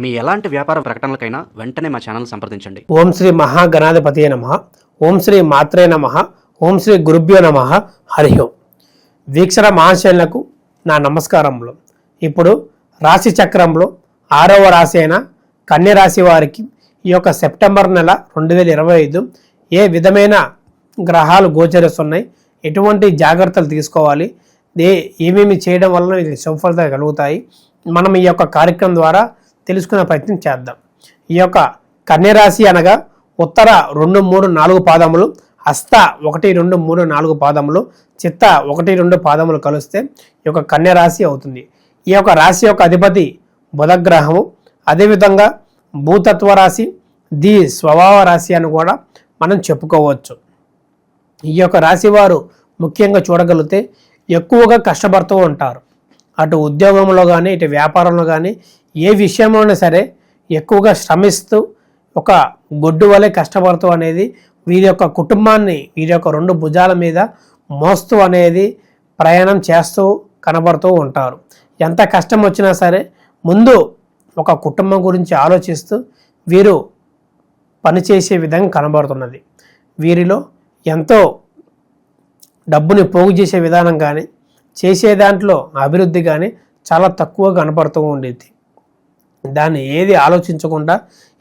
మీ ఎలాంటి వ్యాపార ప్రకటనలకైనా వెంటనే మా ఛానల్ సంప్రదించండి. ఓం శ్రీ మహాగణాధిపతి నమ. ఓం శ్రీ మాత్రే నమ. ఓం శ్రీ గురుభ్యో నమ. హరి ఓం. వీక్షణ మహాశైలకు నా నమస్కారములు. ఇప్పుడు రాశి చక్రంలో ఆరవ రాశి అయిన కన్య రాశి వారికి ఈ యొక్క సెప్టెంబర్ నెల రెండు వేల ఇరవై ఐదు ఏ విధమైన గ్రహాలు గోచరిస్తున్నాయి? ఎటువంటి జాగ్రత్తలు తీసుకోవాలి? ఏ ఏమేమి చేయడం వలన ఇది సుఫలత కలుగుతాయి? మనం ఈ యొక్క కార్యక్రమం ద్వారా తెలుసుకునే ప్రయత్నం చేద్దాం. ఈ యొక్క కన్యరాశి అనగా ఉత్తర రెండు మూడు నాలుగు పాదములు హస్త ఒకటి రెండు మూడు నాలుగు పాదములు చిత్త ఒకటి రెండు పాదములు కలిస్తే ఈ యొక్క కన్యరాశి అవుతుంది. ఈ యొక్క రాశి యొక్క అధిపతి బుధగ్రహము. అదేవిధంగా భూతత్వ రాశి ది స్వభావ రాశి అని కూడా మనం చెప్పుకోవచ్చు. ఈ యొక్క రాశి వారు ముఖ్యంగా చూడగలిగితే ఎక్కువగా కష్టపడుతూ ఉంటారు. అటు ఉద్యోగంలో కానీ ఇటు వ్యాపారంలో కానీ ఏ విషయంలోనే సరే ఎక్కువగా శ్రమిస్తూ ఒక గొడ్డు వలె కష్టపడుతూ అనేది వీరి యొక్క కుటుంబాన్ని వీరి యొక్క రెండు భుజాల మీద మోస్తూ అనేది ప్రయాణం చేస్తూ కనబడుతూ ఉంటారు. ఎంత కష్టం వచ్చినా సరే ముందు ఒక కుటుంబం గురించి ఆలోచిస్తూ వీరు పనిచేసే విధంగా కనబడుతున్నది. వీరిలో ఎంతో డబ్బుని పోగు చేసే విధానం కానీ చేసే దాంట్లో అభివృద్ధి కానీ చాలా తక్కువ కనపడుతూ ఉండేది దాన్ని ఏది ఆలోచించకుండా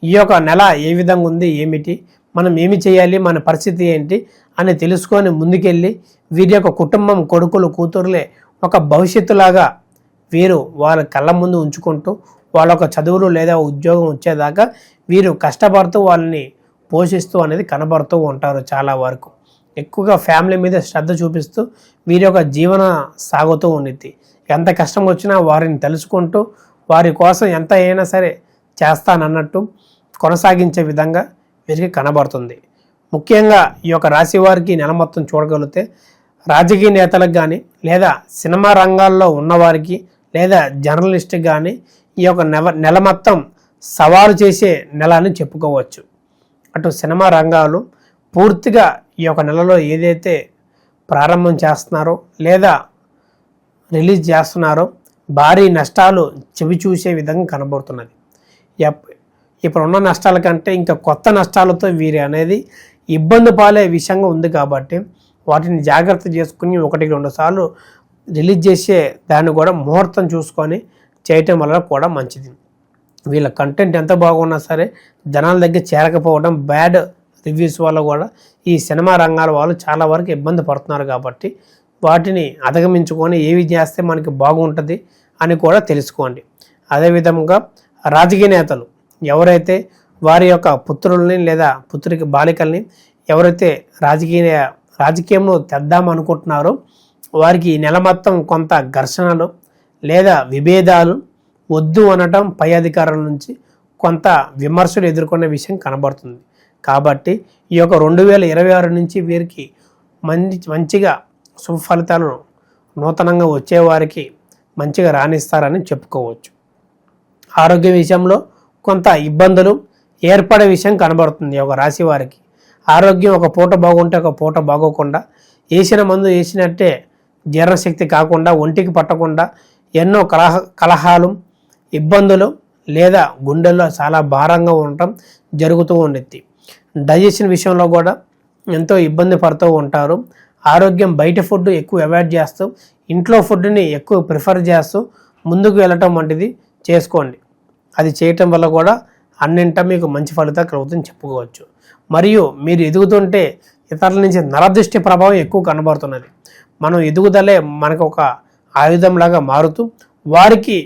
ఈ యొక్క నెల ఏ విధంగా ఉంది ఏమిటి మనం ఏమి చేయాలి మన పరిస్థితి ఏంటి అని తెలుసుకొని ముందుకెళ్ళి వీరి యొక్క కుటుంబం కొడుకులు కూతురులే ఒక భవిష్యత్తులాగా వీరు వాళ్ళ కళ్ళ ముందు ఉంచుకుంటూ వాళ్ళ యొక్క చదువులు లేదా ఉద్యోగం వచ్చేదాకా వీరు కష్టపడుతూ వాళ్ళని పోషిస్తూ అనేది కనబడుతూ ఉంటారు చాలా వరకు. ఎక్కువగా ఫ్యామిలీ మీద శ్రద్ధ చూపిస్తూ వీరి యొక్క జీవన సాగుతూ ఉండిద్ది. ఎంత కష్టం వచ్చినా వారిని తెలుసుకుంటూ వారి కోసం ఎంత అయినా సరే చేస్తానన్నట్టు కొనసాగించే విధంగా వీరికి కనబడుతుంది. ముఖ్యంగా ఈ యొక్క రాశి వారికి నెల మొత్తం చూడగలిగితే రాజకీయ నేతలకు కానీ లేదా సినిమా రంగాల్లో ఉన్నవారికి లేదా జర్నలిస్ట్కి కానీ ఈ యొక్క నెల నెల మొత్తం సవాలు చేసే నెల అని చెప్పుకోవచ్చు. అటు సినిమా రంగాలు పూర్తిగా ఈ యొక్క నెలలో ఏదైతే ప్రారంభం చేస్తున్నారో లేదా రిలీజ్ చేస్తున్నారో భారీ నష్టాలు చెవి చూసే విధంగా కనబడుతున్నది. ఇప్పుడున్న నష్టాల కంటే ఇంకా కొత్త నష్టాలతో వీరి అనేది ఇబ్బంది పాలే విషయంగా ఉంది కాబట్టి వాటిని జాగ్రత్త చేసుకుని ఒకటి రెండు సార్లు రిలీజ్ చేసే దాన్ని కూడా ముహూర్తం చూసుకొని చేయటం వల్ల కూడా మంచిది. వీళ్ళ కంటెంట్ ఎంత బాగున్నా సరే జనాల దగ్గర చేరకపోవడం బ్యాడ్ రివ్యూస్ వల్ల కూడా ఈ సినిమా రంగాల వాళ్ళు చాలా వరకు ఇబ్బంది పడుతున్నారు కాబట్టి వాటిని అధిగమించుకొని ఏవి చేస్తే మనకి బాగుంటుంది అని కూడా తెలుసుకోండి. అదేవిధంగా రాజకీయ నేతలు ఎవరైతే వారి యొక్క పుత్రుల్ని లేదా పుత్రికి బాలికల్ని ఎవరైతే రాజకీయ రాజకీయంలో తెద్దామనుకుంటున్నారో వారికి ఈ నెల మొత్తం కొంత ఘర్షణలు లేదా విభేదాలు వద్దు అనటం పై అధికారుల నుంచి కొంత విమర్శలు ఎదుర్కొనే విషయం కనబడుతుంది. కాబట్టి ఈ యొక్క రెండు వేల ఇరవై ఆరు నుంచి వీరికి మంచి మంచిగా శుభ ఫలితాలను నూతనంగా వచ్చేవారికి మంచిగా రాణిస్తారని చెప్పుకోవచ్చు. ఆరోగ్య విషయంలో కొంత ఇబ్బందులు ఏర్పడే విషయం కనబడుతుంది ఒక రాశి వారికి. ఆరోగ్యం ఒక పూట బాగుంటే ఒక పూట బాగోకుండా వేసిన మందు వేసినట్టే జీర్ణశక్తి కాకుండా ఒంటికి పట్టకుండా ఎన్నో కలహ కలహాలు ఇబ్బందులు లేదా గుండెల్లో చాలా భారంగా ఉండటం జరుగుతూ ఉండిద్ది. డైజెషన్ విషయంలో కూడా ఎంతో ఇబ్బంది పడుతూ ఉంటారు. ఆరోగ్యం బయట ఫుడ్ ఎక్కువ అవాయిడ్ చేస్తూ ఇంట్లో ఫుడ్ని ఎక్కువ ప్రిఫర్ చేస్తూ ముందుకు వెళ్ళటం వంటిది చేసుకోండి. అది చేయటం వల్ల కూడా అన్నింట మీకు మంచి ఫలితాలు కలుగుతుందని చెప్పుకోవచ్చు. మరియు మీరు ఎదుగుతుంటే ఇతరుల నుంచి నరదృష్టి ప్రభావం ఎక్కువ కనబడుతున్నది. మనం ఎదుగుదలే మనకు ఒక ఆయుధంలాగా మారుతూ వారికి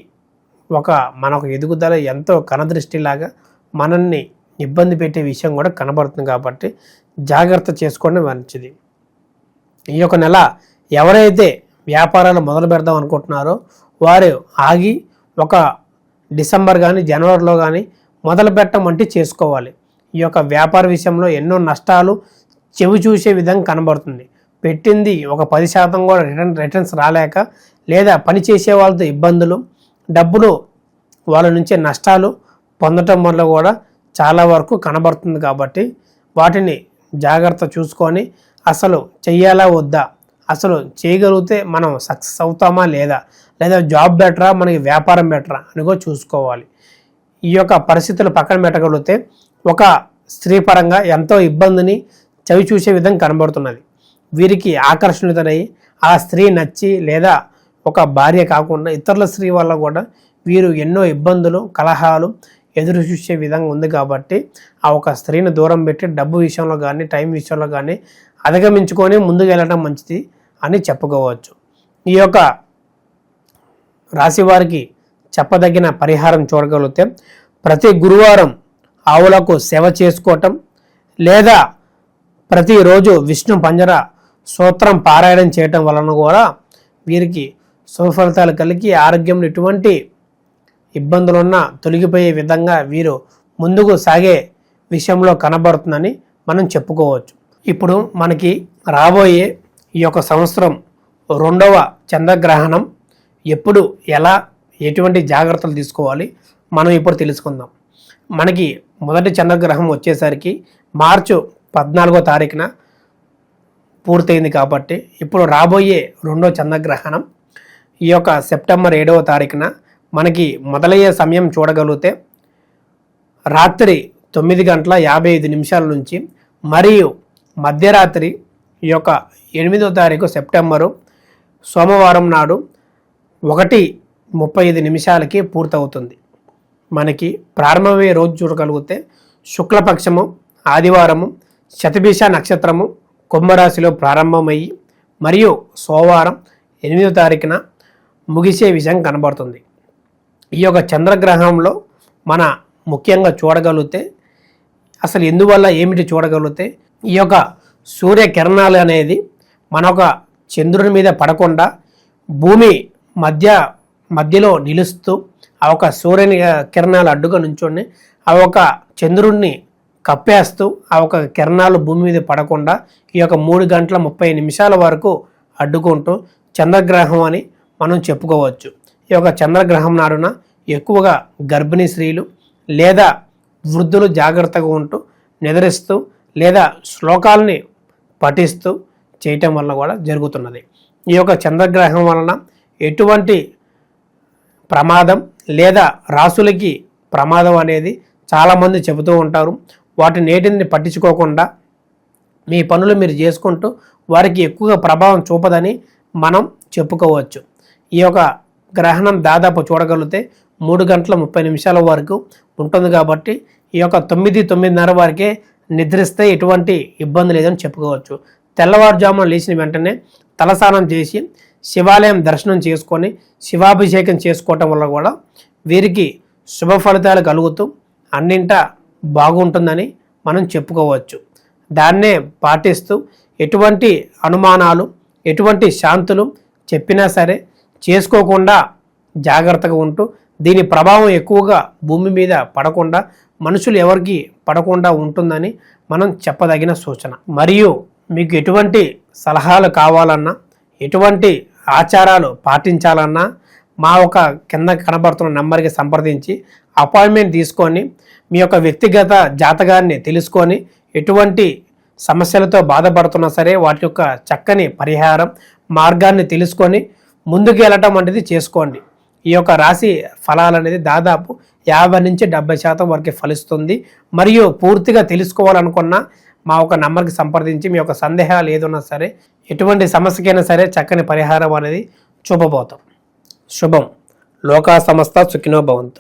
ఒక మనకు ఎదుగుదల ఎంతో కనదృష్టిలాగా మనల్ని ఇబ్బంది పెట్టే విషయం కూడా కనబడుతుంది కాబట్టి జాగ్రత్త చేసుకోవడం మంచిది. ఈ యొక్క నెల ఎవరైతే వ్యాపారాలు మొదలు పెడదాం అనుకుంటున్నారో వారు ఆగి ఒక డిసెంబర్ కానీ జనవరిలో కానీ మొదలు పెట్టడం చేసుకోవాలి. ఈ యొక్క వ్యాపార విషయంలో ఎన్నో నష్టాలు చెవి చూసే విధంగా కనబడుతుంది. పెట్టింది ఒక పది శాతం కూడా రిటర్న్ రిటర్న్స్ రాలేక లేదా పని చేసే వాళ్ళతో ఇబ్బందులు డబ్బులు వాళ్ళ నుంచి నష్టాలు పొందటం వల్ల కూడా చాలా వరకు కనబడుతుంది కాబట్టి వాటిని జాగ్రత్త చూసుకొని అసలు చెయ్యాలా వద్దా? అసలు చేయగలిగితే మనం సక్సెస్ అవుతామా లేదా? లేదా జాబ్ బెటరా? మనకి వ్యాపారం బెటరా? అని కూడా చూసుకోవాలి. ఈ యొక్క పరిస్థితులు పక్కన పెట్టగలిగితే ఒక స్త్రీ పరంగా ఎంతో ఇబ్బందిని చవి చూసే విధంగా కనబడుతున్నది. వీరికి ఆకర్షణితనై ఆ స్త్రీ నచ్చి లేదా ఒక భార్య కాకుండా ఇతరుల స్త్రీ వల్ల కూడా వీరు ఎన్నో ఇబ్బందులు కలహాలు ఎదురు చూసే విధంగా ఉంది కాబట్టి ఆ ఒక స్త్రీని దూరం పెట్టి డబ్బు విషయంలో కానీ టైం విషయంలో కానీ అధిగమించుకొని ముందుకు వెళ్ళడం మంచిది. అని చెప్పుకోవచ్చు. ఈ యొక్క రాశివారికి చెప్పదగిన పరిహారం చూడగలిగితే ప్రతి గురువారం ఆవులకు సేవ చేసుకోవటం లేదా ప్రతిరోజు విష్ణు పంజర సూత్రం పారాయణం చేయటం వలన కూడా వీరికి సుఫలితాలు కలిగి ఆరోగ్యం ఎటువంటి ఇబ్బందులున్నా తొలగిపోయే విధంగా వీరు ముందుకు సాగే విషయంలో కనబడుతుందని మనం చెప్పుకోవచ్చు. ఇప్పుడు మనకి రాబోయే ఈ యొక్క సంవత్సరం రెండవ చంద్రగ్రహణం. ఎప్పుడు ఎలా ఎటువంటి జాగ్రత్తలు తీసుకోవాలి మనం ఇప్పుడు తెలుసుకుందాం. మనకి మొదటి చంద్రగ్రహం వచ్చేసరికి మార్చు పద్నాలుగో తారీఖున పూర్తయింది కాబట్టి ఇప్పుడు రాబోయే రెండో చంద్రగ్రహణం. ఈ యొక్క సెప్టెంబర్ ఏడవ తారీఖున మనకి మొదలయ్యే సమయం చూడగలిగితే రాత్రి తొమ్మిది గంటల యాభై ఐదు నిమిషాల నుంచి మరియు మధ్యరాత్రి ఈ యొక్క ఎనిమిదో తారీఖు సెప్టెంబరు సోమవారం నాడు ఒకటి ముప్పై ఐదు నిమిషాలకి పూర్తవుతుంది. మనకి ప్రారంభమయ్యే రోజు చూడగలిగితే శుక్లపక్షము ఆదివారము శతభిష నక్షత్రము కుంభరాశిలో ప్రారంభమయ్యి మరియు సోమవారం ఎనిమిదో తారీఖున ముగిసే విషయం కనబడుతుంది. ఈ యొక్క చంద్రగ్రహంలో మన ముఖ్యంగా చూడగలిగితే అసలు ఎందువల్ల ఏమిటి చూడగలిగితే ఈ యొక్క సూర్యకిరణాలు అనేది మన ఒక చంద్రుని మీద పడకుండా భూమి మధ్య మధ్యలో నిలుస్తూ ఆ ఒక సూర్యుని కిరణాలు అడ్డుగా నుంచొని ఆ ఒక చంద్రుణ్ణి కప్పేస్తూ ఆ ఒక కిరణాలు భూమి మీద పడకుండా ఈ యొక్క మూడు గంటల ముప్పై నిమిషాల వరకు అడ్డుకుంటూ చంద్రగ్రహం అని మనం చెప్పుకోవచ్చు. ఈ యొక్క చంద్రగ్రహం నాడున ఎక్కువగా గర్భిణీ స్త్రీలు లేదా వృద్ధులు జాగ్రత్తగా ఉంటూ నిద్రిస్తూ లేదా శ్లోకాలని పఠిస్తూ చేయటం వల్ల కూడా జరుగుతున్నది. ఈ యొక్క చంద్రగ్రహం వలన ఎటువంటి ప్రమాదం లేదా రాసులకి ప్రమాదం అనేది చాలామంది చెబుతూ ఉంటారు. వాటి నేటిని పట్టించుకోకుండా మీ పనులు మీరు చేసుకుంటూ వారికి ఎక్కువగా ప్రభావం చూపదని మనం చెప్పుకోవచ్చు. ఈ యొక్క గ్రహణం దాదాపు చూడగలిగితే మూడు గంటల ముప్పై నిమిషాల వరకు ఉంటుంది కాబట్టి ఈ యొక్క తొమ్మిది తొమ్మిదిన్నర వరకే నిద్రిస్తే ఎటువంటి ఇబ్బంది లేదని చెప్పుకోవచ్చు. తెల్లవారుజామున లేచిన వెంటనే తలస్నానం చేసి శివాలయం దర్శనం చేసుకొని శివాభిషేకం చేసుకోవటం వల్ల కూడా వీరికి శుభ ఫలితాలు కలుగుతూ అన్నింట బాగుంటుందని మనం చెప్పుకోవచ్చు. దాన్నే పాటిస్తూ ఎటువంటి అనుమానాలు ఎటువంటి శాంతులు చెప్పినా సరే చేసుకోకుండా జాగ్రత్తగా ఉంటూ దీని ప్రభావం ఎక్కువగా భూమి మీద పడకుండా మనుషులు ఎవరికి పడకుండా ఉంటుందని మనం చెప్పదగిన సూచన. మరియు మీకు ఎటువంటి సలహాలు కావాలన్నా ఎటువంటి ఆచారాలు పాటించాలన్నా మా ఒక కింద కనబడుతున్న నెంబర్కి సంప్రదించి అపాయింట్మెంట్ తీసుకొని మీ యొక్క వ్యక్తిగత జాతకాన్ని తెలుసుకొని ఎటువంటి సమస్యలతో బాధపడుతున్నా సరే వాటి యొక్క చక్కని పరిహారం మార్గాన్ని తెలుసుకొని ముందుకు వెళ్ళటం అనేది చేసుకోండి. ఈ యొక్క రాశి ఫలాలు అనేది దాదాపు యాభై నుంచి డెబ్బై శాతం వరకు ఫలిస్తుంది. మరియు పూర్తిగా తెలుసుకోవాలనుకున్న మా ఒక నంబర్కి సంప్రదించి మీ యొక్క సందేహాలు ఏదున్నా సరే ఎటువంటి సమస్యకైనా సరే చక్కని పరిహారం అనేది చూపబోతాం. శుభం. లోకా సంస్థ సుఖినో భవంతు.